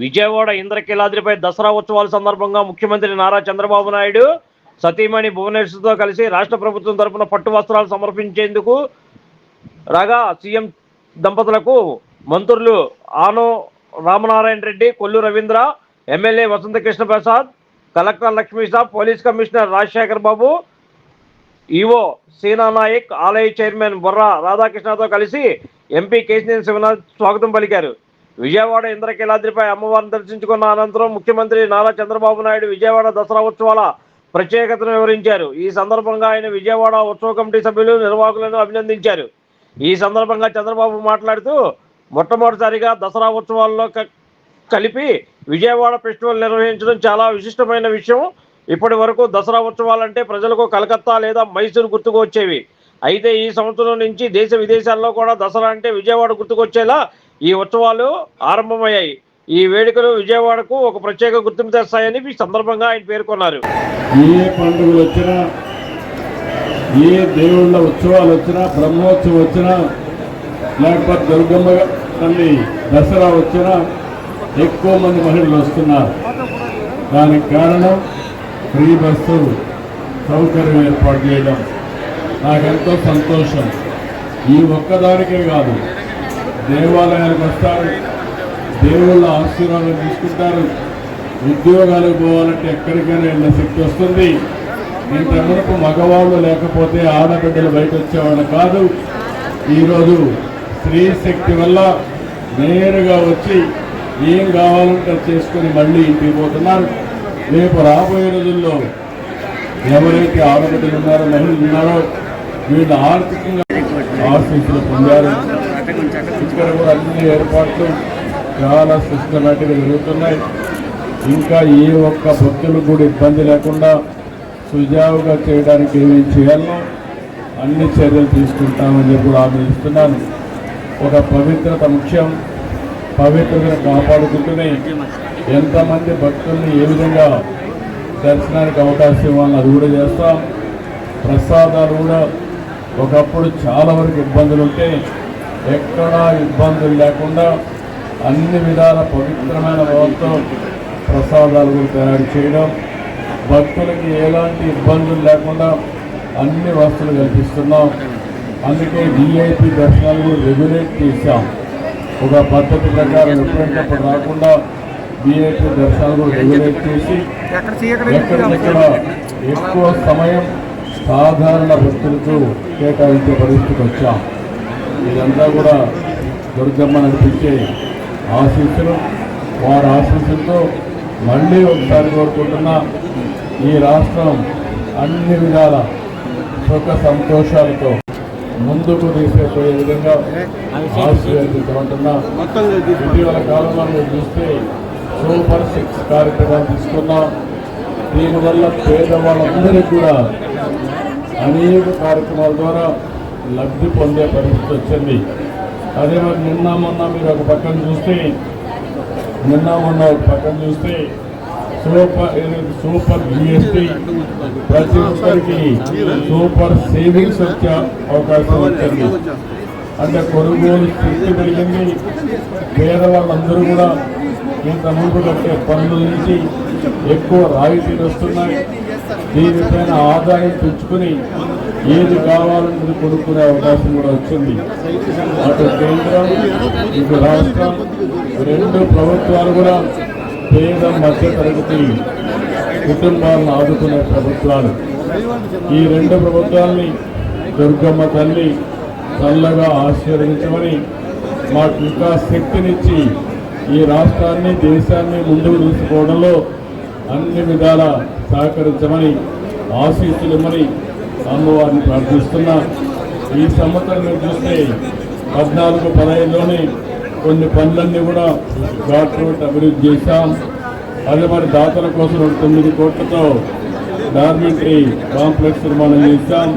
విజయవాడ ఇంద్రకీలాద్రిపై దసరా ఉత్సవాల సందర్భంగా ముఖ్యమంత్రి నారా చంద్రబాబు నాయుడు సతీమణి భువనేశ్వర్తో కలిసి రాష్ట్ర ప్రభుత్వం తరపున పట్టు వస్త్రాలు సమర్పించేందుకు రాగా సీఎం దంపతులకు మంత్రులు ఆనో Ramanarayana Reddy Kollu Ravindra MLA Vasanthakrishna Prasad collector Lakshmisha police commissioner Rajasekhar Babu EO Seena Naik ఆలయ చైర్మన్ బొర్రా రాధాకృష్ణతో కలిసి ఎంపీ కేశినేని శివనాథ్ స్వాగతం పలికారు. విజయవాడ ఇంద్రకీలాద్రిపై అమ్మవారిని దర్శించుకున్న అనంతరం ముఖ్యమంత్రి నారా చంద్రబాబు నాయుడు విజయవాడ దసరా ఉత్సవాల ప్రత్యేకతను వివరించారు. ఈ సందర్భంగా ఆయన విజయవాడ ఉత్సవ కమిటీ సభ్యులు నిర్వాహకులను అభినందించారు. ఈ సందర్భంగా చంద్రబాబు మాట్లాడుతూ మొట్టమొదటిసారిగా దసరా ఉత్సవాల్లో క- కలిపి విజయవాడ ఫెస్టివల్ నిర్వహించడం చాలా విశిష్టమైన విషయం. ఇప్పటి వరకు దసరా ఉత్సవాలంటే ప్రజలకు కలకత్తా లేదా మైసూరు గుర్తుకు వచ్చేవి. అయితే ఈ సంవత్సరం నుంచి దేశ విదేశాల్లో కూడా దసరా అంటే విజయవాడ గుర్తుకొచ్చేలా ఈ ఉత్సవాలు ఆరంభమయ్యాయి. ఈ వేడుకలు విజయవాడకు ఒక ప్రత్యేక గుర్తింపు తెస్తాయని ఈ సందర్భంగా ఆయన పేర్కొన్నారు. ఏ పండుగలు వచ్చినా ఏ దేవుళ్ళ ఉత్సవాలు వచ్చినా బ్రహ్మోత్సవం వచ్చినా లేకపోతే దుర్గమ్మ తల్లి దసరా వచ్చినా ఎక్కువ మంది మహిళలు వస్తున్నారు. దానికి కారణం ఫ్రీ బస్సు సౌకర్యం ఏర్పాటు చేయడం. నాకెంతో సంతోషం. ఈ ఒక్కదానికే కాదు దేవాలయాలకు వస్తారు. దేవుళ్ళ ఆశీర్వాదం తీసుకుంటారు. ఉద్యోగాలకు పోవాలంటే ఎక్కడికైనా వెళ్ళిన శక్తి వస్తుంది. ఇంత మగవాళ్ళు లేకపోతే ఆడబిడ్డలు బయట వచ్చేవాళ్ళు కాదు. ఈరోజు స్త్రీ శక్తి వల్ల నేరుగా వచ్చి ఏం కావాలంటే చేసుకుని మళ్ళీ ఇంటికి పోతున్నారు. రేపు రాబోయే రోజుల్లో ఎవరైతే ఆడబిడ్డలు ఉన్నారో మహిళలు ఉన్నారో వీళ్ళు ఆర్థికంగా ఆశీస్సులు పొందారు. ఇక్కడ కూడా అన్ని ఏర్పాట్లు చాలా సిస్టమేటిక్గా జరుగుతున్నాయి. ఇంకా ఏ ఒక్క భక్తులకు కూడా ఇబ్బంది లేకుండా సుజావుగా చేయడానికి ఏమేమి చేయాలో అన్ని చర్యలు తీసుకుంటామని చెప్పి కూడా హామీ ఇస్తున్నాను. ఒక పవిత్రత ముఖ్యం. పవిత్రతను కాపాడుకుంటూనే ఎంతమంది భక్తుల్ని ఏ విధంగా దర్శనానికి అవకాశం ఇవ్వాలని అది కూడా చేస్తాం. ప్రసాదాలు కూడా ఒకప్పుడు చాలా వరకు ఇబ్బందులు ఉంటే ఎక్కడా ఇబ్బందులు లేకుండా అన్ని విధాల పవిత్రమైన వ్యవస్థ ప్రసాదాలు కూడా తయారు చేయడం భక్తులకి ఎలాంటి ఇబ్బందులు లేకుండా అన్ని వస్తువులు కల్పిస్తున్నాం. అందుకే డిఐపి దర్శనాలు కూడా రెగ్యులేట్ చేశాం. ఒక పద్ధతి ప్రకారం ఎప్పుడంటప్పుడు రాకుండా డిఐపి దర్శనాలు కూడా రెగ్యులేట్ చేసి ఎక్కడికెక్కడ ఎక్కువ సమయం సాధారణ భక్తులకు కేటాయించే పరిస్థితికి వచ్చాం. ఇదంతా కూడా దుర్గమ్మ నడిపించే ఆశీస్సులు వారి ఆశీస్సులతో మళ్ళీ ఒకసారి కోరుకుంటున్నా ఈ రాష్ట్రం అన్ని విధాల సుఖ సంతోషాలతో ముందుకు తీసుకుపోయే విధంగా ఆశీర్వదించమంటున్నా ఇటీవల కాలంలో మీరు చూస్తే సూపర్ సిక్స్ కార్యక్రమాలు తీసుకున్నాం. దీనివల్ల పేదవాళ్ళందరికీ కూడా అనేక కార్యక్రమాల ద్వారా లబ్ధి పొందే పరిస్థితి వచ్చింది. అదే మరి నిన్న మొన్న మీరు ఒక పక్కన చూస్తే నిన్న మొన్న ఒక పక్కన చూస్తే సూపర్ సూపర్ జిఎస్టీ ప్రతి ఒక్కరికి సూపర్ సేవింగ్స్ వచ్చే అవకాశం వచ్చింది. అంటే కొనుగోలు స్థితి పెరిగింది. పేదవాళ్ళందరూ కూడా ఇంత ముందు కట్టే పనుల నుంచి ఎక్కువ రాయితీలు వస్తున్నాయి. దీనిపైన ఆదాయం తెచ్చుకుని ఏది కావాలని కొనుక్కునే అవకాశం కూడా వచ్చింది. అటు కేంద్రం ఇటు రాష్ట్రం రెండు ప్రభుత్వాలు కూడా పేద మధ్యతరగతి కుటుంబాలను ఆదుకునే ప్రభుత్వాలు. ఈ రెండు ప్రభుత్వాలని దుర్గమ్మ తల్లి చల్లగా ఆశీర్వదించమని మాకు ఇంకా శక్తినిచ్చి ఈ రాష్ట్రాన్ని దేశాన్ని ముందుకు తీసుకోవడంలో అన్ని విధాల సహకరించమని ఆశీస్సులమని అమ్మవారిని ప్రార్థిస్తున్నా. ఈ సంవత్సరం మీరు చూస్తే పద్నాలుగు పదహైదులోనే కొన్ని పనులన్నీ కూడా ఘాట్ రోడ్ అభివృద్ధి చేశాం. అదే మరి దాతల కోసం ఒక తొమ్మిది కోట్లతో డార్మెంటరీ కాంప్లెక్స్ నిర్మాణం చేశాం.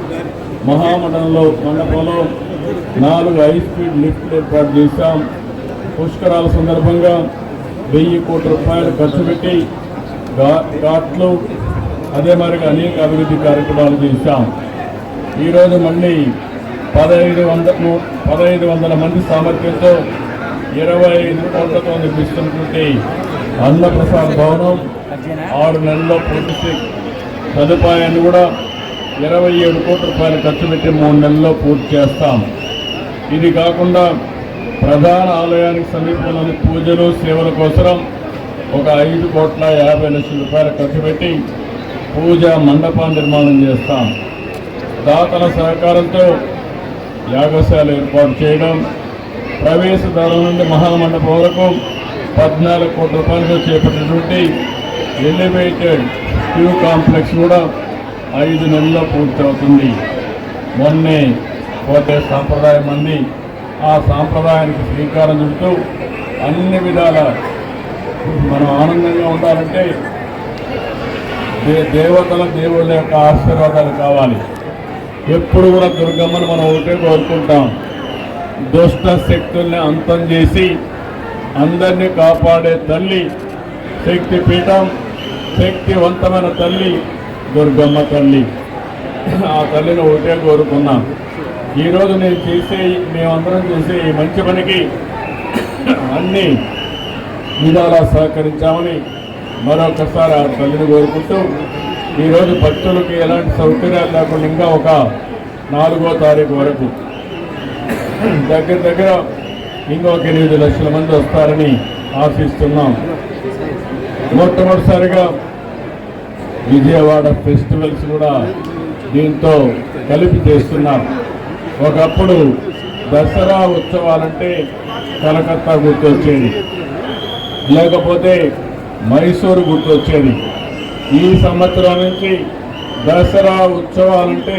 మహామండలంలో మండపంలో నాలుగు హై స్పీడ్ లిఫ్ట్లు ఏర్పాటు చేశాం. పుష్కరాల సందర్భంగా వెయ్యి కోట్ల రూపాయలు ఖర్చు పెట్టి ఘాట్లు అదే మరికి అనేక అభివృద్ధి కార్యక్రమాలు చేశాం. ఈరోజు మళ్ళీ పదహైదు వందలు పదహైదు వందల మంది సామర్థ్యంతో ఇరవై ఐదు కోట్లతో నిర్మిస్తున్నటువంటి అన్నప్రసాద్ భవనం ఆరు నెలల్లో పూర్తి సదుపాయాన్ని కూడా ఇరవై ఏడు కోట్ల రూపాయలు ఖర్చు పెట్టి మూడు నెలల్లో పూర్తి చేస్తాం. ఇది కాకుండా ప్రధాన ఆలయానికి సమీపంలోని పూజలు సేవల కోసం ఒక ఐదు కోట్ల యాభై లక్షల రూపాయలు ఖర్చు పెట్టి పూజా మండపం నిర్మాణం చేస్తాం. దాతల సహకారంతో యాగశాల ఏర్పాటు చేయడం ప్రవేశ ధర నుండి మహామండపం వరకు పద్నాలుగు కోట్ల రూపాయలతో చేపట్టినటువంటి ఎలివేటెడ్ క్యూ కాంప్లెక్స్ కూడా ఐదు నెలల్లో పూర్తవుతుంది. మొన్నే పోతే సాంప్రదాయం మంది ఆ సాంప్రదాయానికి శ్రీకారం చుడుతూ అన్ని విధాల మనం ఆనందంగా ఉండాలంటే దే దేవతల దేవుళ్ళ యొక్క ఆశీర్వాదాలు కావాలి. ఎప్పుడు కూడా దుర్గమ్మను మనం ఒకటే కోరుకుంటాం. దుష్ట శక్తుల్ని అంతం చేసి అందరినీ కాపాడే తల్లి శక్తి పీఠం శక్తివంతమైన తల్లి దుర్గమ్మ తల్లి. ఆ తల్లిని ఒకటే కోరుకున్నాం. ఈరోజు నేను చేసే మేమందరం చేసే ఈ మంచి పనికి అన్ని విధాలా సహకరించామని మరొకసారి ఆ తల్లిని కోరుకుంటూ ఈరోజు భక్తులకి ఎలాంటి సౌకర్యాలు లేకుండా ఇంకా ఒక నాలుగో తారీఖు వరకు దగ్గర దగ్గర ఇంకొక ఎనిమిది లక్షల మంది వస్తారని ఆశిస్తున్నాం. మొట్టమొదటిసారిగా విజయవాడ ఫెస్టివల్స్ కూడా దీంతో కలిపి చేస్తున్నారు. ఒకప్పుడు దసరా ఉత్సవాలంటే కలకత్తా గుర్తొచ్చేది. లేకపోతే మైసూరు గుర్తొచ్చేది. ఈ సంవత్సరం నుంచి దసరా ఉత్సవాలంటే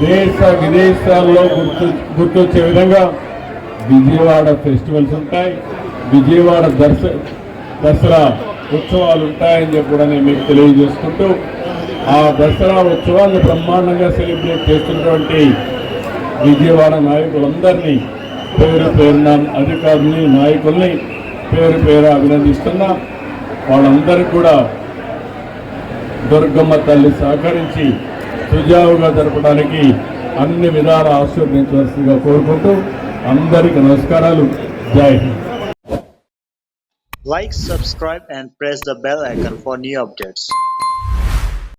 దేశ విదేశాల్లో గుర్తు గుర్తొచ్చే విధంగా విజయవాడ ఫెస్టివల్స్ ఉంటాయి. విజయవాడ దర్శ దసరా ఉత్సవాలు ఉంటాయని చెప్పి కూడా నేను మీకు తెలియజేసుకుంటూ ఆ దసరా ఉత్సవాన్ని బ్రహ్మాండంగా సెలబ్రేట్ చేస్తున్నటువంటి విజయవాడ నాయకులందరినీ పేరు పేరున అధికారుల్ని నాయకుల్ని పేరు పేరు అభినందిస్తున్నా. వాళ్ళందరూ కూడా దుర్గమ్మ తల్లి సహకరించి సుజావుగా జరపడానికి అన్ని విధాల ఆశీర్వదించవలసిందిగా కోరుకుంటూ అందరికీ నమస్కారాలు. జై Hind. Like subscribe and press the bell icon for new updates